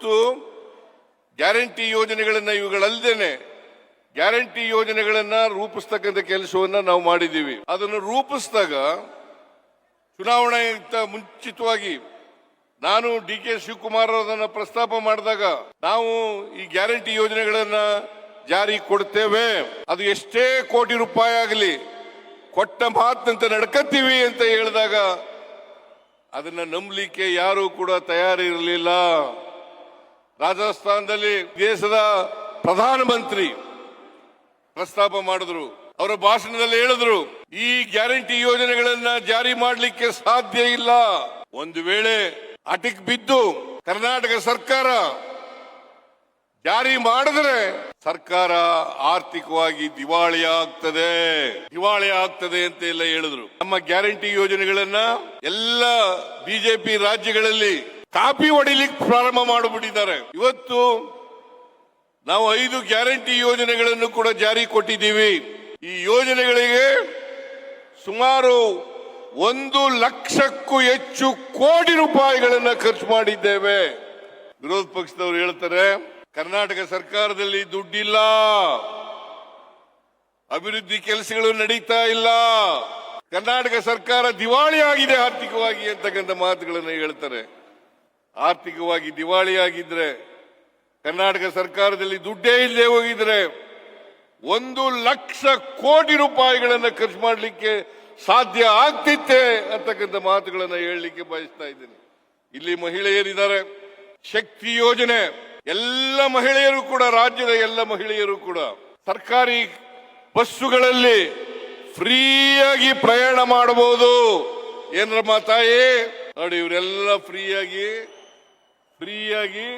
ಇವತ್ತು ಗ್ಯಾರಂಟಿ ಯೋಜನೆಗಳನ್ನ ಇವುಗಳಲ್ಲದೇನೆ ಗ್ಯಾರಂಟಿ ಯೋಜನೆಗಳನ್ನ ರೂಪಿಸ್ತಕ್ಕಂಥ ಕೆಲಸವನ್ನ ನಾವು ಮಾಡಿದ್ದೀವಿ. ಅದನ್ನು ರೂಪಿಸಿದಾಗ ಚುನಾವಣೆಗಿಂತ ಮುಂಚಿತವಾಗಿ ನಾನು ಡಿ ಕೆ ಶಿವಕುಮಾರ್ ಅದನ್ನು ಪ್ರಸ್ತಾಪ ಮಾಡಿದಾಗ ನಾವು ಈ ಗ್ಯಾರಂಟಿ ಯೋಜನೆಗಳನ್ನ ಜಾರಿ ಕೊಡ್ತೇವೆ. ಅದು ಎಷ್ಟೇ ಕೋಟಿ ರೂಪಾಯಿ ಆಗಲಿ ಕೊಟ್ಟ ಮಾತಂತ ನಡ್ಕತ್ತೀವಿ ಅಂತ ಹೇಳಿದಾಗ ಅದನ್ನ ನಂಬಲಿಕ್ಕೆ ಯಾರು ಕೂಡ ತಯಾರಿರಲಿಲ್ಲ. ರಾಜಸ್ಥಾನದಲ್ಲಿ ದೇಶದ ಪ್ರಧಾನಮಂತ್ರಿ ಪ್ರಸ್ತಾಪ ಮಾಡಿದ್ರು. ಅವರ ಭಾಷಣದಲ್ಲಿ ಹೇಳಿದ್ರು, ಈ ಗ್ಯಾರಂಟಿ ಯೋಜನೆಗಳನ್ನ ಜಾರಿ ಮಾಡಲಿಕ್ಕೆ ಸಾಧ್ಯ ಇಲ್ಲ. ಒಂದು ವೇಳೆ ಅಟಿಕ್ ಬಿದ್ದು ಕರ್ನಾಟಕ ಸರ್ಕಾರ ಜಾರಿ ಮಾಡಿದ್ರೆ ಸರ್ಕಾರ ಆರ್ಥಿಕವಾಗಿ ದಿವಾಳಿ ಆಗ್ತದೆ. ದಿವಾಳಿ ಆಗ್ತದೆ ಅಂತ ಎಲ್ಲ ಹೇಳಿದ್ರು. ನಮ್ಮ ಗ್ಯಾರಂಟಿ ಯೋಜನೆಗಳನ್ನ ಎಲ್ಲ ಬಿಜೆಪಿ ರಾಜ್ಯಗಳಲ್ಲಿ ಕಾಪಿ ಹೊಡಿಲಿಕ್ಕೆ ಪ್ರಾರಂಭ ಮಾಡಿಬಿಟ್ಟಿದ್ದಾರೆ. ಇವತ್ತು ನಾವು ಐದು ಗ್ಯಾರಂಟಿ ಯೋಜನೆಗಳನ್ನು ಕೂಡ ಜಾರಿ ಕೊಟ್ಟಿದ್ದೀವಿ. ಈ ಯೋಜನೆಗಳಿಗೆ ಸುಮಾರು ಒಂದು ಲಕ್ಷಕ್ಕೂ ಹೆಚ್ಚು ಕೋಟಿ ರೂಪಾಯಿಗಳನ್ನ ಖರ್ಚು ಮಾಡಿದ್ದೇವೆ. ವಿರೋಧ ಪಕ್ಷದವರು ಹೇಳ್ತಾರೆ, ಕರ್ನಾಟಕ ಸರ್ಕಾರದಲ್ಲಿ ದುಡ್ಡಿಲ್ಲ. ಅಭಿವೃದ್ಧಿ ಕೆಲಸಗಳು ನಡೀತಾ ಇಲ್ಲ. ಕರ್ನಾಟಕ ಸರ್ಕಾರ ದಿವಾಳಿ ಆಗಿದೆ ಆರ್ಥಿಕವಾಗಿ ಅಂತಕ್ಕಂಥ ಮಾತುಗಳನ್ನು ಹೇಳ್ತಾರೆ. ಆರ್ಥಿಕವಾಗಿ ದಿವಾಳಿಯಾಗಿದ್ರೆ, ಕರ್ನಾಟಕ ಸರ್ಕಾರದಲ್ಲಿ ದುಡ್ಡೇ ಇಲ್ಲದೆ ಹೋಗಿದ್ರೆ, ಒಂದು ಲಕ್ಷ ಕೋಟಿ ರೂಪಾಯಿಗಳನ್ನು ಖರ್ಚು ಮಾಡಲಿಕ್ಕೆ ಸಾಧ್ಯ ಆಗ್ತಿತ್ತೆ ಅಂತಕ್ಕಂಥ ಮಾತುಗಳನ್ನು ಹೇಳಲಿಕ್ಕೆ ಬಯಸ್ತಾ ಇದ್ದೀನಿ. ಇಲ್ಲಿ ಮಹಿಳೆಯರಿದ್ದಾರೆ. ಶಕ್ತಿ ಯೋಜನೆ, ಎಲ್ಲ ಮಹಿಳೆಯರು ಕೂಡ, ರಾಜ್ಯದ ಎಲ್ಲ ಮಹಿಳೆಯರು ಕೂಡ, ಸರ್ಕಾರಿ ಬಸ್ಸುಗಳಲ್ಲಿ ಫ್ರೀಯಾಗಿ ಪ್ರಯಾಣ ಮಾಡಬಹುದು. ಏನ್ರಮ್ಮ ತಾಯಿ? ನೋಡಿ, ಇವರೆಲ್ಲ ಫ್ರೀಯಾಗಿ ಫ್ರೀಯಾಗಿ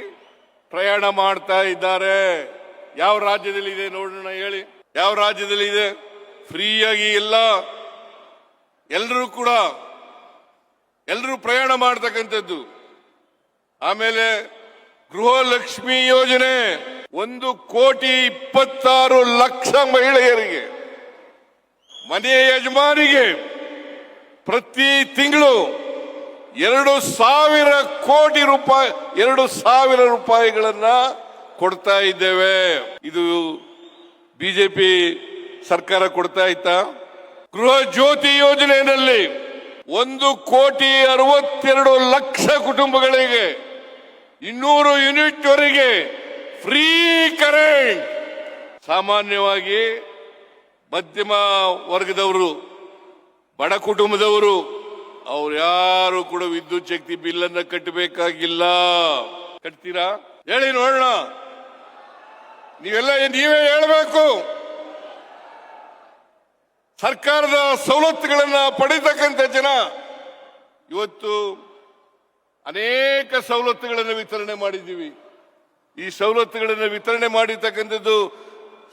ಪ್ರಯಾಣ ಮಾಡ್ತಾ ಇದ್ದಾರೆ. ಯಾವ ರಾಜ್ಯದಲ್ಲಿ ಇದೆ ನೋಡೋಣ ಹೇಳಿ. ಯಾವ ರಾಜ್ಯದಲ್ಲಿ ಇದೆ ಫ್ರೀಯಾಗಿ ಎಲ್ಲ ಎಲ್ಲರೂ ಕೂಡ ಎಲ್ಲರೂ ಪ್ರಯಾಣ ಮಾಡ್ತಕ್ಕಂಥದ್ದು. ಆಮೇಲೆ ಗೃಹಲಕ್ಷ್ಮಿ ಯೋಜನೆ, ಒಂದು ಕೋಟಿ ಇಪ್ಪತ್ತಾರು ಲಕ್ಷ ಮಹಿಳೆಯರಿಗೆ ಮನೆಯ ಯಜಮಾನಿಗೆ ಪ್ರತಿ ತಿಂಗಳು ಎರಡು ಸಾವಿರ ಕೋಟಿ ರೂಪಾಯಿ, ಎರಡು ಸಾವಿರ ರೂಪಾಯಿಗಳನ್ನ ಕೊಡ್ತಾ ಇದ್ದೇವೆ. ಇದು ಬಿಜೆಪಿ ಸರ್ಕಾರ ಕೊಡ್ತಾ ಇತ್ತಾ? ಗೃಹ ಜ್ಯೋತಿ ಯೋಜನೆಯಲ್ಲಿ ಒಂದು ಕೋಟಿ ಅರವತ್ತೆರಡು ಲಕ್ಷ ಕುಟುಂಬಗಳಿಗೆ ಇನ್ನೂರು ಯೂನಿಟ್ ವರೆಗೆ ಫ್ರೀ ಕರೆಂಟ್. ಸಾಮಾನ್ಯವಾಗಿ ಮಧ್ಯಮ ವರ್ಗದವರು, ಬಡ ಕುಟುಂಬದವರು ಅವ್ರು ಯಾರು ಕೂಡ ವಿದ್ಯುತ್ ಶಕ್ತಿ ಬಿಲ್ ಅನ್ನ ಕಟ್ಟಬೇಕಾಗಿಲ್ಲ. ಕಟ್ತೀರಾ? ಹೇಳಿ ನೋಡೋಣ. ನೀವೆಲ್ಲ ನೀವೇ ಹೇಳಬೇಕು. ಸರ್ಕಾರದ ಸವಲತ್ತುಗಳನ್ನ ಪಡಿತಕ್ಕಂಥ ಜನ ಇವತ್ತು ಅನೇಕ ಸವಲತ್ತುಗಳನ್ನು ವಿತರಣೆ ಮಾಡಿದ್ದೀವಿ. ಈ ಸವಲತ್ತುಗಳನ್ನು ವಿತರಣೆ ಮಾಡಿರ್ತಕ್ಕಂಥದ್ದು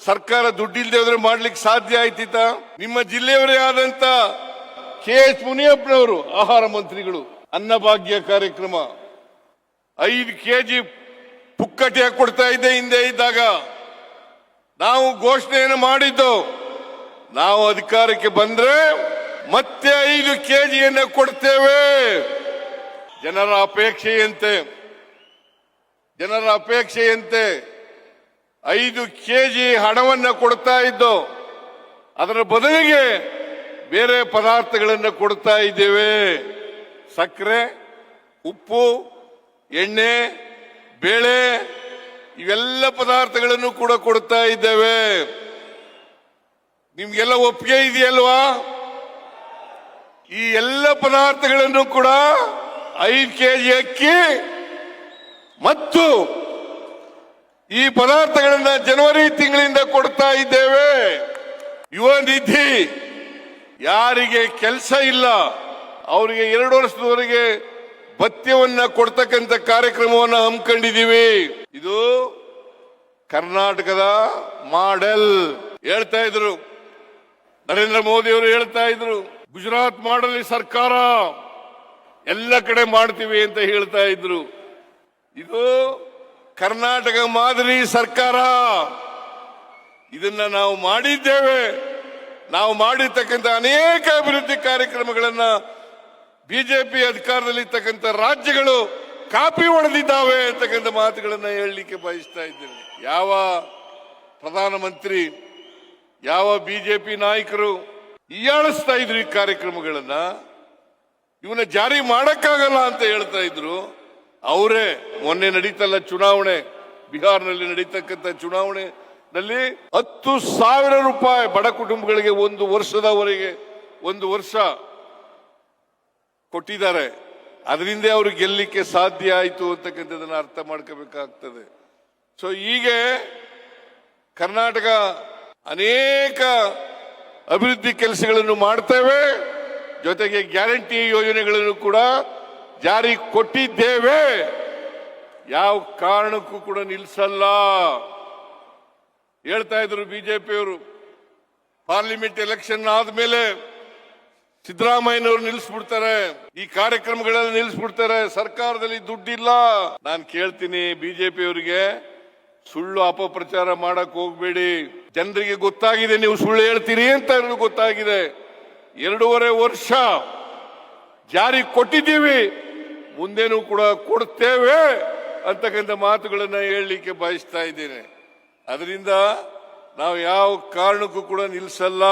ಸರ್ಕಾರ ದುಡ್ಡಿಲ್ದೆ ಹೋದ್ರೆ ಮಾಡ್ಲಿಕ್ಕೆ ಸಾಧ್ಯ ಆಯ್ತಿತ್ತ? ನಿಮ್ಮ ಜಿಲ್ಲೆಯವರೇ ಆದಂತ ಕೆ ಎಸ್ ಮುನಿಯಪ್ಪನವರು ಆಹಾರ ಮಂತ್ರಿಗಳು ಅನ್ನಭಾಗ್ಯ ಕಾರ್ಯಕ್ರಮ. ಐದು ಕೆಜಿ ಪುಕ್ಕಟೆಯಾಗಿ ಕೊಡ್ತಾ ಇದ್ದೆ ಹಿಂದೆ ಇದ್ದಾಗ. ನಾವು ಘೋಷಣೆಯನ್ನು ಮಾಡಿದ್ದು, ನಾವು ಅಧಿಕಾರಕ್ಕೆ ಬಂದ್ರೆ ಮತ್ತೆ ಐದು ಕೆಜಿಯನ್ನು ಕೊಡ್ತೇವೆ. ಜನರ ಅಪೇಕ್ಷೆಯಂತೆ ಜನರ ಅಪೇಕ್ಷೆಯಂತೆ ಐದು ಕೆಜಿ ಹಣವನ್ನು ಕೊಡ್ತಾ ಇದ್ದು, ಅದರ ಬದಲಿಗೆ ಬೇರೆ ಪದಾರ್ಥಗಳನ್ನು ಕೊಡ್ತಾ ಇದ್ದೇವೆ. ಸಕ್ಕರೆ, ಉಪ್ಪು, ಎಣ್ಣೆ, ಬೇಳೆ, ಇವೆಲ್ಲ ಪದಾರ್ಥಗಳನ್ನು ಕೂಡ ಕೊಡ್ತಾ ಇದ್ದೇವೆ. ನಿಮ್ಗೆಲ್ಲ ಒಪ್ಪಿಗೆ ಇದೆಯಲ್ವಾ? ಈ ಎಲ್ಲ ಪದಾರ್ಥಗಳನ್ನು ಕೂಡ ಐದು ಕೆಜಿ ಅಕ್ಕಿ ಮತ್ತು ಈ ಪದಾರ್ಥಗಳನ್ನ ಜನವರಿ ತಿಂಗಳಿಂದ ಕೊಡ್ತಾ ಇದ್ದೇವೆ. ಯುವ ನಿಧಿ. ಯಾರಿಗೆ ಕೆಲಸ ಇಲ್ಲ, ಅವರಿಗೆ ಎರಡು ವರ್ಷದವರೆಗೆ ಭತ್ಯವನ್ನ ಕೊಡ್ತಕ್ಕಂಥ ಕಾರ್ಯಕ್ರಮವನ್ನು ಹಮ್ಮಿಕೊಂಡಿದ್ದೀವಿ. ಇದು ಕರ್ನಾಟಕದ ಮಾಡೆಲ್. ಹೇಳ್ತಾ ಇದ್ರು. ನರೇಂದ್ರ ಮೋದಿ ಅವರು ಹೇಳ್ತಾ ಇದ್ರು. ಗುಜರಾತ್ ಮಾಡಲ್ ಸರ್ಕಾರ ಎಲ್ಲ ಕಡೆ ಮಾಡ್ತೀವಿ ಅಂತ ಹೇಳ್ತಾ ಇದ್ರು. ಇದು ಕರ್ನಾಟಕ ಮಾದರಿ ಸರ್ಕಾರ. ಇದನ್ನ ನಾವು ಮಾಡಿದ್ದೇವೆ. ನಾವು ಮಾಡಿರ್ತಕ್ಕಂಥ ಅನೇಕ ಅಭಿವೃದ್ಧಿ ಕಾರ್ಯಕ್ರಮಗಳನ್ನ ಬಿಜೆಪಿ ಅಧಿಕಾರದಲ್ಲಿ ಇರ್ತಕ್ಕಂಥ ರಾಜ್ಯಗಳು ಕಾಪಿ ಹೊಡೆದಿದ್ದಾವೆ ಅಂತಕ್ಕಂಥ ಮಾತುಗಳನ್ನ ಹೇಳಲಿಕ್ಕೆ ಬಯಸ್ತಾ ಇದ್ದೇನೆ. ಯಾವ ಪ್ರಧಾನಮಂತ್ರಿ, ಯಾವ ಬಿಜೆಪಿ ನಾಯಕರು ಹೀಯಾಳಿಸ್ತಾ ಇದ್ರು ಈ ಕಾರ್ಯಕ್ರಮಗಳನ್ನ? ಇವನ್ನ ಜಾರಿ ಮಾಡಕ್ಕಾಗಲ್ಲ ಅಂತ ಹೇಳ್ತಾ ಇದ್ರು. ಅವರೇ, ಮೊನ್ನೆ ನಡೀತಲ್ಲ ಚುನಾವಣೆ. ಬಿಹಾರ್ನಲ್ಲಿ ನಡೀತಕ್ಕಂಥ ಚುನಾವಣೆನಲ್ಲಿ ಹತ್ತು ಸಾವಿರ ರೂಪಾಯಿ ಬಡ ಕುಟುಂಬಗಳಿಗೆ ಒಂದು ವರ್ಷದವರೆಗೆ ಒಂದು ವರ್ಷ ಕೊಟ್ಟಿದ್ದಾರೆ. ಅದರಿಂದ ಅವರು ಗೆಲ್ಲಲಿಕ್ಕೆ ಸಾಧ್ಯ ಆಯಿತು ಅಂತಕ್ಕಂಥದ್ದನ್ನು ಅರ್ಥ ಮಾಡ್ಕೋಬೇಕಾಗ್ತದೆ. ಸೊ ಹೀಗೆ ಕರ್ನಾಟಕ ಅನೇಕ ಅಭಿವೃದ್ಧಿ ಕೆಲಸಗಳನ್ನು ಮಾಡ್ತೇವೆ. ಜೊತೆಗೆ ಗ್ಯಾರಂಟಿ ಯೋಜನೆಗಳನ್ನು ಕೂಡ ಜಾರಿ ಕೊಟ್ಟಿದ್ದೇವೆ. ಯಾವ ಕಾರಣಕ್ಕೂ ಕೂಡ ನಿಲ್ಲಿಸಲ್ಲ ಹೇಳ್ತಾ ಇದ್ರು ಬಿಜೆಪಿಯವರು. ಪಾರ್ಲಿಮೆಂಟ್ ಎಲೆಕ್ಷನ್ ಆದ್ಮೇಲೆ ಸಿದ್ದರಾಮಯ್ಯನವರು ನಿಲ್ಲಿಸ್ಬಿಡ್ತಾರೆ ಈ ಕಾರ್ಯಕ್ರಮಗಳೆಲ್ಲ ನಿಲ್ಲಿಸ್ಬಿಡ್ತಾರೆ ಸರ್ಕಾರದಲ್ಲಿ ದುಡ್ಡಿಲ್ಲ. ನಾನು ಕೇಳ್ತೀನಿ ಬಿಜೆಪಿಯವರಿಗೆ, ಸುಳ್ಳು ಅಪಪ್ರಚಾರ ಮಾಡಕ್ ಹೋಗ್ಬೇಡಿ. ಜನರಿಗೆ ಗೊತ್ತಾಗಿದೆ, ನೀವು ಸುಳ್ಳು ಹೇಳ್ತೀರಿ ಅಂತ ಗೊತ್ತಾಗಿದೆ. ಎರಡೂವರೆ ವರ್ಷ ಜಾರಿ ಕೊಟ್ಟಿದ್ದೀವಿ. ಮುಂದೇನೂ ಕೂಡ ಕೊಡ್ತೇವೆ ಅಂತಕ್ಕಂಥ ಮಾತುಗಳನ್ನ ಹೇಳಲಿಕ್ಕೆ ಬಯಸ್ತಾ ಇದ್ದೇನೆ. ಅದರಿಂದ ನಾವು ಯಾವ ಕಾರಣಕ್ಕೂ ಕೂಡ ನಿಲ್ಲಿಸಲ್ಲ